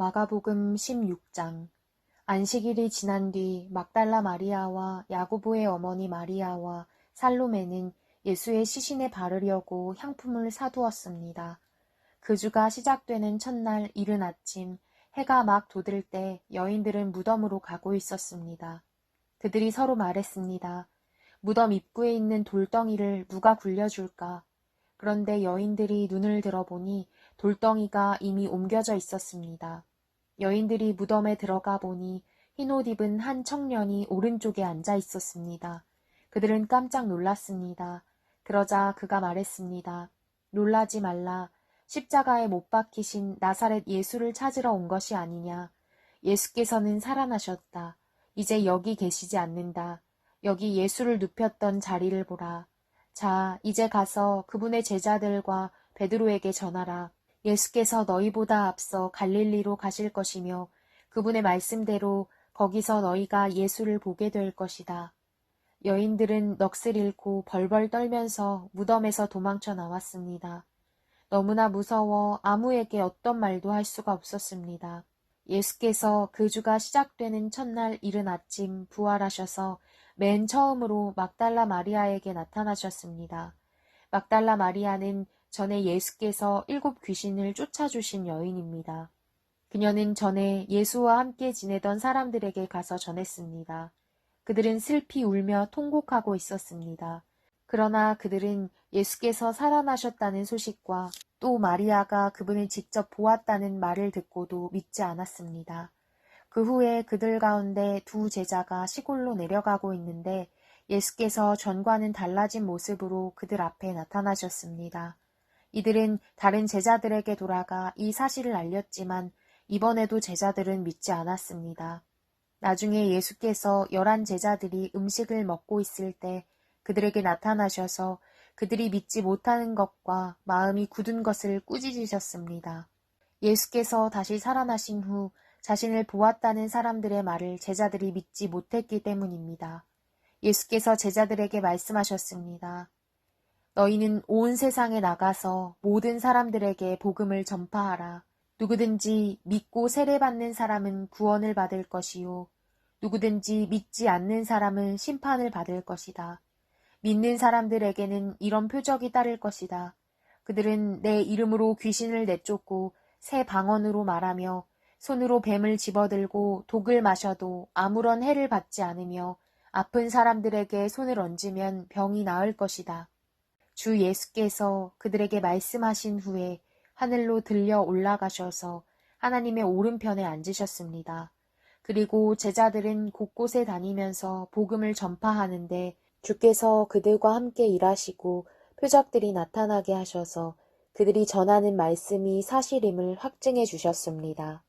마가복음 16장 안식일이 지난 뒤 막달라 마리아와 야고보의 어머니 마리아와 살로메는 예수의 시신에 바르려고 향품을 사두었습니다. 그 주가 시작되는 첫날 이른 아침 해가 막 돋을 때 여인들은 무덤으로 가고 있었습니다. 그들이 서로 말했습니다. 무덤 입구에 있는 돌덩이를 누가 굴려줄까? 그런데 여인들이 눈을 들어보니 돌덩이가 이미 옮겨져 있었습니다. 여인들이 무덤에 들어가 보니 흰옷 입은 한 청년이 오른쪽에 앉아 있었습니다. 그들은 깜짝 놀랐습니다. 그러자 그가 말했습니다. 놀라지 말라. 십자가에 못 박히신 나사렛 예수를 찾으러 온 것이 아니냐. 예수께서는 살아나셨다. 이제 여기 계시지 않는다. 여기 예수를 눕혔던 자리를 보라. 자, 이제 가서 그분의 제자들과 베드로에게 전하라. 예수께서 너희보다 앞서 갈릴리로 가실 것이며 그분의 말씀대로 거기서 너희가 예수를 보게 될 것이다. 여인들은 넋을 잃고 벌벌 떨면서 무덤에서 도망쳐 나왔습니다. 너무나 무서워 아무에게 어떤 말도 할 수가 없었습니다. 예수께서 그 주가 시작되는 첫날 이른 아침 부활하셔서 맨 처음으로 막달라 마리아에게 나타나셨습니다. 막달라 마리아는 전에 예수께서 일곱 귀신을 쫓아주신 여인입니다. 그녀는 전에 예수와 함께 지내던 사람들에게 가서 전했습니다. 그들은 슬피 울며 통곡하고 있었습니다. 그러나 그들은 예수께서 살아나셨다는 소식과 또 마리아가 그분을 직접 보았다는 말을 듣고도 믿지 않았습니다. 그 후에 그들 가운데 두 제자가 시골로 내려가고 있는데 예수께서 전과는 달라진 모습으로 그들 앞에 나타나셨습니다. 이들은 다른 제자들에게 돌아가 이 사실을 알렸지만 이번에도 제자들은 믿지 않았습니다. 나중에 예수께서 열한 제자들이 음식을 먹고 있을 때 그들에게 나타나셔서 그들이 믿지 못하는 것과 마음이 굳은 것을 꾸짖으셨습니다. 예수께서 다시 살아나신 후 자신을 보았다는 사람들의 말을 제자들이 믿지 못했기 때문입니다. 예수께서 제자들에게 말씀하셨습니다. 너희는 온 세상에 나가서 모든 사람들에게 복음을 전파하라. 누구든지 믿고 세례받는 사람은 구원을 받을 것이요. 누구든지 믿지 않는 사람은 심판을 받을 것이다. 믿는 사람들에게는 이런 표적이 따를 것이다. 그들은 내 이름으로 귀신을 내쫓고 새 방언으로 말하며 손으로 뱀을 집어들고 독을 마셔도 아무런 해를 받지 않으며 아픈 사람들에게 손을 얹으면 병이 나을 것이다. 주 예수께서 그들에게 말씀하신 후에 하늘로 들려 올라가셔서 하나님의 오른편에 앉으셨습니다. 그리고 제자들은 곳곳에 다니면서 복음을 전파하는데 주께서 그들과 함께 일하시고 표적들이 나타나게 하셔서 그들이 전하는 말씀이 사실임을 확증해 주셨습니다.